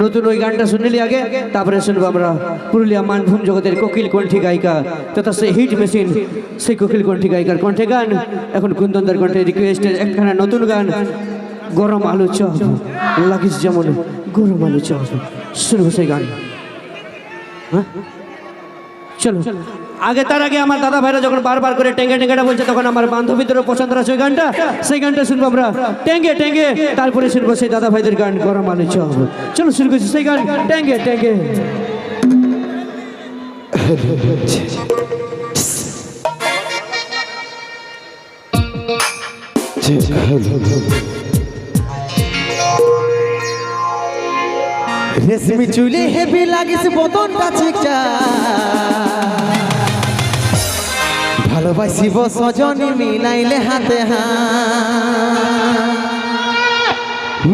নতুন ওই গানটা শুনিলি আগে, তারপরে শুনব আমরা পুরুলিয়া মানভূম জগতের কোকিল কণ্ঠী গায়িকা। তথা সে হিট মেশিন, সেই কোকিল কণ্ঠী গায়িকার কণ্ঠে গান। এখন কুন্দনদার কণ্ঠে রিকোয়েস্টের একখানা নতুন গান, গরম আলু লাগিস যেমন গরম আলু চপ শুনব সেই গান। হ্যাঁ? চলো। আগে তার আগে আমার দাদা ভাইরা যখন বারবার করে টেঙ্গে টেঙ্গেটা বলছে, তখন আমার বান্ধবীদেরও পছন্দ আছে ওই গানটা? সেই গানটা শুনব আমরা। টেঙ্গে টেঙ্গে, তারপরে শুনব সেই দাদা ভাইদের গান, গরম আলু চপ চলো শুরু করছি সেই গান, টেঙ্গে টেঙ্গে। রেশমি চুলে হেভি লাগিস বদনটা চিকচা ভালোবাসিব সজনী মিলাইলে হাতে হা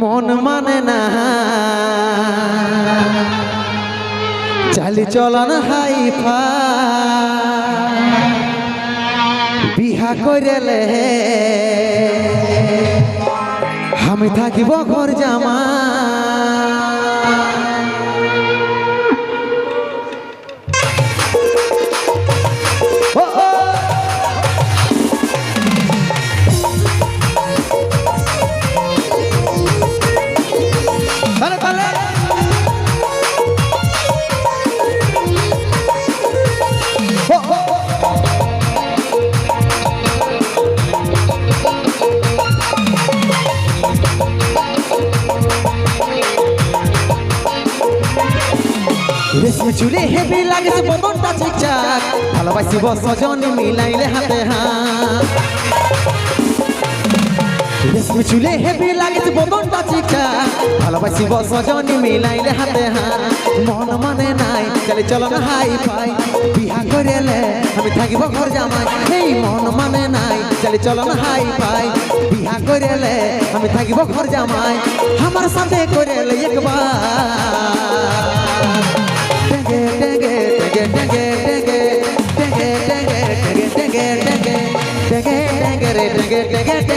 মন মানে না। চালি চলন হাই ফা বিহা করেলে আমি থাকিব ঘর জামা। চুলে হেভি লাগছে বদনটা ঠিকঠাক। ভালোবাসিব সজন মিলাইলে হাতে হাত। রেশমি চুলে হেভি লাগছে বদনটা ঠিকঠাক। ভালোবাসিব সজন মিলাইলে হাতে হাত। মন মানে নাই, চলে চলো হাই ফাই বিহা করেলে আমি থাকিব ঘর জামাই। এই মন মানে নাই, চলে চলো হাই ফাই বিহা করেলে আমি থাকিব ঘর জামাই। আমার সাথে করেলে একবার।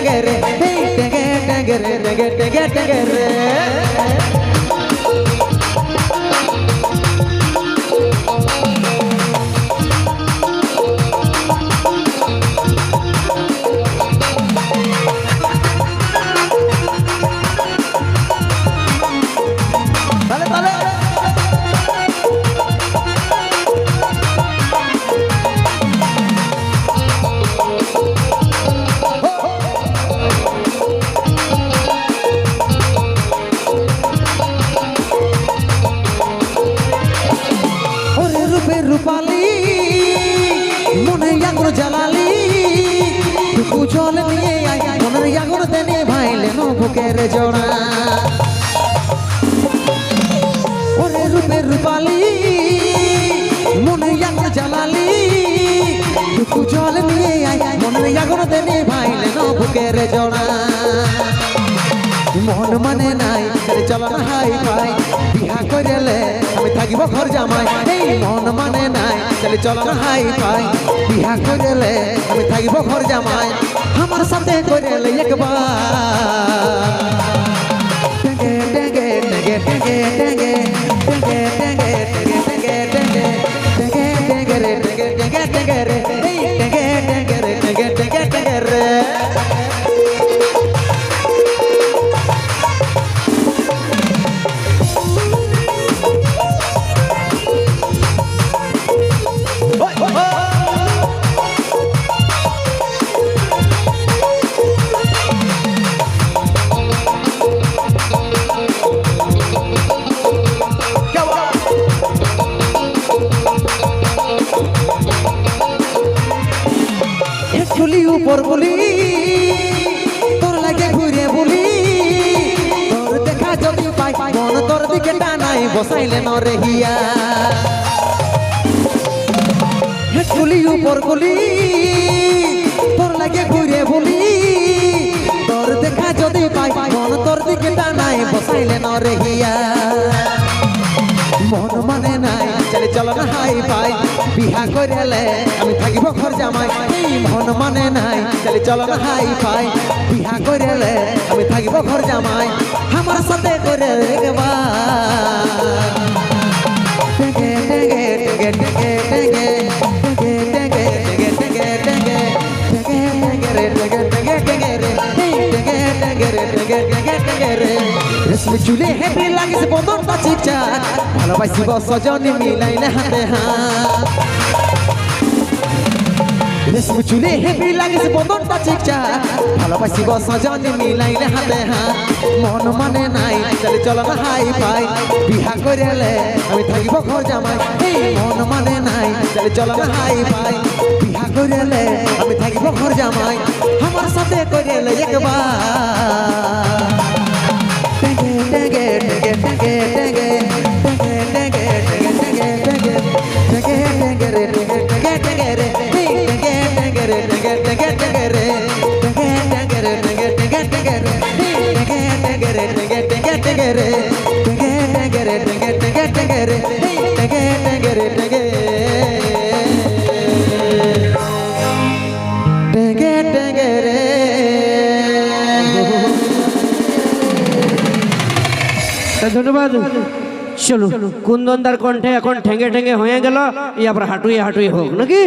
ಟಗರೆ ಟಗರೆ ಟಗರೆ ಟಗರೆ ಟಗರೆ জল নিয়ে আয় মনের দেনে ভাইলে বুকের জোড়া। ওরে রূপে রূপালি মনে আগুন জ্বালালি টুকু জল নিয়ে আয়, মনের আগুন দেনে ভাইলে বুকের জোড়া। মন মানে নাই চলো না হাই ফাই বিহা করেলে আমি থাকিব ঘর জামাই। এই মন মানে নাই চলো না হাই ফাই বিহা করেলে আমি থাকিব ঘর জামাই। আমার সাথে করে একবার। ডেঙ্গে ডেঙ্গে ডেঙ্গে ডেঙ্গে ডেঙ্গে ডেঙ্গে উপর বলি, তোর লাগে ঘুরে বলি। তোর দেখা যদি পাই, মন তোর দিকে টানাই, বসাইলে নরে হিয়া। উপর বলি তোর লাগে ঘুরে বলি। তোর দেখা যদি পাই, মন তোর দিকে টানাই, বসাইলে নরে মন মানে নাই, চলে চলো না হাই পাই করেলে আমি থাকিব ঘর জামাই। এই মন মানে নাই চালি চলন হাই পাই বিহা করেলে আমি থাকিব ঘর জামাই। আমার সাথে করে দেখবা টেকে টেকে টেকে টেকে টেকে। রেশমি চুলে হেপি লাগিস বদনটা ঠিকঠাক ভালোবাসিব সজনী মিলাইলে হাতে হাত। রেশমি চুলে হেভি লাগিছে বদনটা চিকচাক ভালোবাসিব সজনী মিলাইলে হাতে হাত। মন মানে নাই চলে চল না হাই পাই বিহা করেলে আমি থাকিব ঘর জামাই এই মন মানে নাই চলে চল না হাই পাই বিহা করেলে আমি থাকিব ঘর জামাই আমার সাথে করেলে একবার। টেগে টেগে টেগে টেগে টেগে। ধন্যবাদ। চলো কুন্দনদার কণ্ঠে এখন ঠেঙ্গে ঠেঙ্গে হয়ে গেল ইয়ারপর হাঁটুয়ে হাঁটুয়ে হোক নাকি?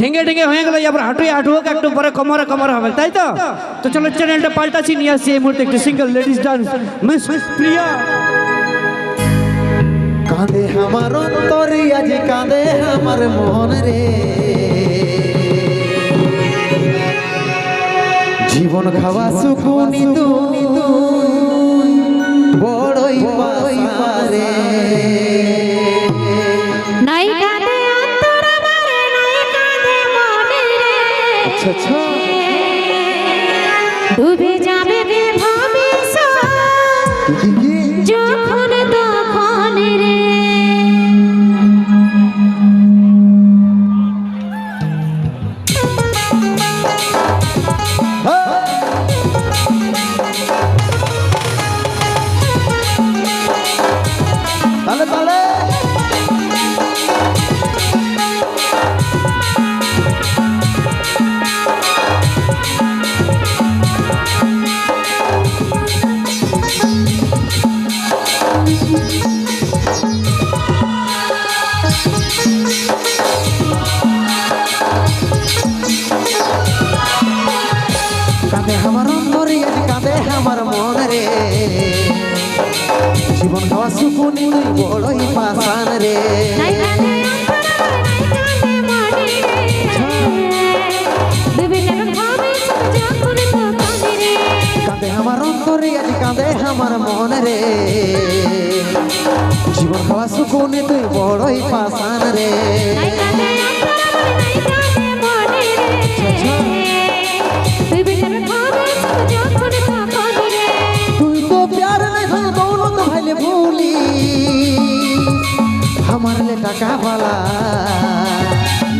ঠেঙ্গে ঠেঙ্গে হয়ে গেল ইয়ারপর হাঁটুয়ে হাঁটু হোক একটু পরে কমরে কমরে হবে তাই তো? তো চলো চ্যানেলটা পাল্টাচ্ছি নিয়ে আসছি এই মুহূর্তে একটু single ladies dance miss Priya কাঁদে আমার অন্তরে আজ কাঁদে আমার মন রে। জীবন খাওয়া সুকুনি তুই। পারে। নাই কাঁদে অন্তর আমারে নাই কাঁদে মনে রে আচ্ছা আচ্ছা। ভবিষ্যৎ যখন তখন রে। তুই তো প্যার নাই দৌলত ভাইলে ভুলি আমার লে টাকা বালা,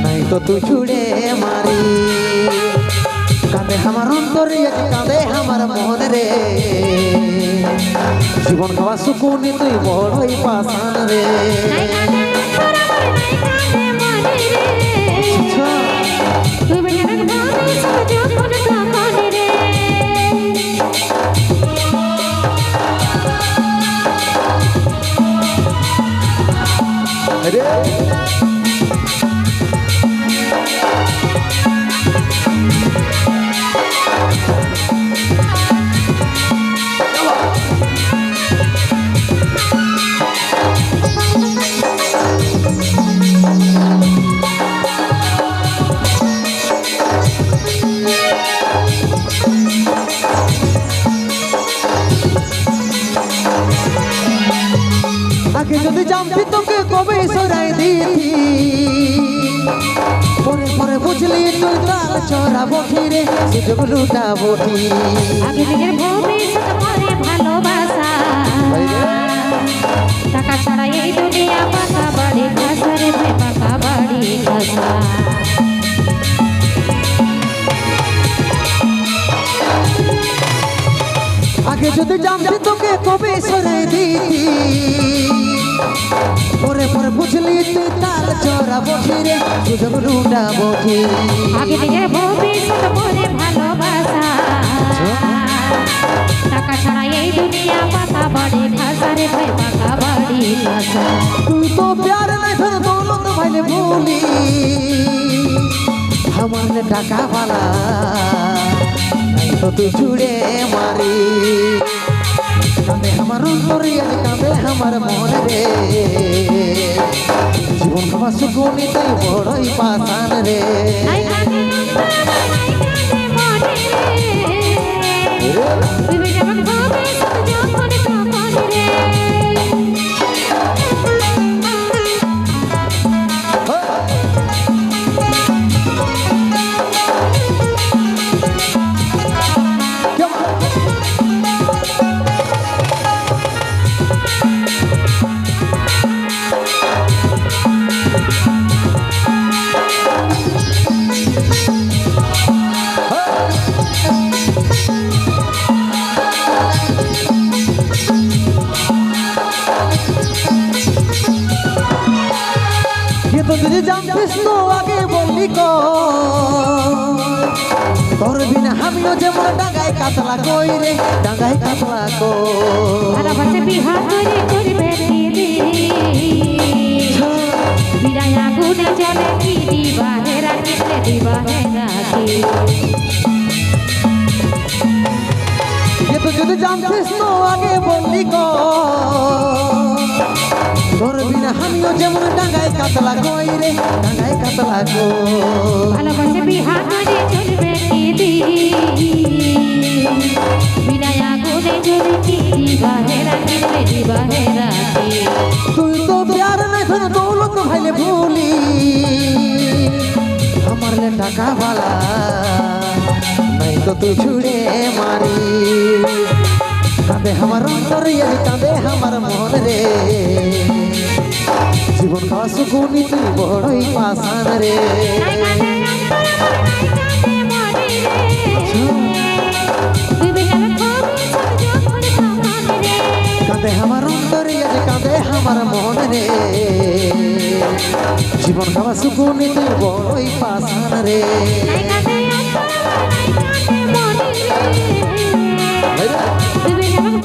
নাই তো তুই ছুড়ে মারি। কাঁদে আমার অন্তরে কাঁদে আমার মন রে। জীবন খাওয়া সুকুনি তুই বড়ই পাশান রে। বুঝলি তুই তাল চড়া বঠি রে সুযোগ লুটা বঠি আগে নিজের ভবিষ্যৎ মনে ভালোবাসা। টাকা ছাড়া এই দুনিয়া পাকা বাড়ি খাসা রে ভাই পাকা বাড়ি খাসা আগে যদি জানতি তোকে কবে সরাই দিতি পরে পরে বুঝলি তুই তাল চড়াবো ফিরে সুযোগ লুটাবো আগে থেকে ভবিষ্যৎ বলে ভালোবাসা। টাকা ছাড়া এই দুনিয়া পাতা বাড়ি ভাষারে ভাই পাকা বাড়ি। তুই তো প্যার নাই ফের দৌলত ভাইলে বলি। আমার টাকা ভালা তুই জুড়ে মারি। আমার অন্তরে কামে আমার মনে রে। জীবন খাবার সুকুনি তাই বড়ই পাশান রে নাই কাঁদে আমিও যেমন ডাঙ্গায় কাতলা কই রে ডাঙ্গায় কাতলা কো ভালোবাসে বিহা করে করবে বিরায় আগুনে জলে কি দিবা হে রাখিতে দিবা হে রাখি ये যদি জানতিস তো আগে বললি কো। তোর বিনা আমিও যেমন ডাঙ্গায় কাতলা কই রে ডাঙ্গায় কাতলা কো ভালোবাসে বিহা করে চলবে তুই তো প্যার নাই ধন দৌলত ভাইলে ভুলি। আমার টাকা বালা, নাই তো তুই ছুড়ে মারি। কাঁদে আমার অন্তর, এই কাঁদে আমার মন রে। জীবন সুকুনি তুই বড়ই পাশান রে। জীবন খাওয়া সুকুনি বই পাশান রে।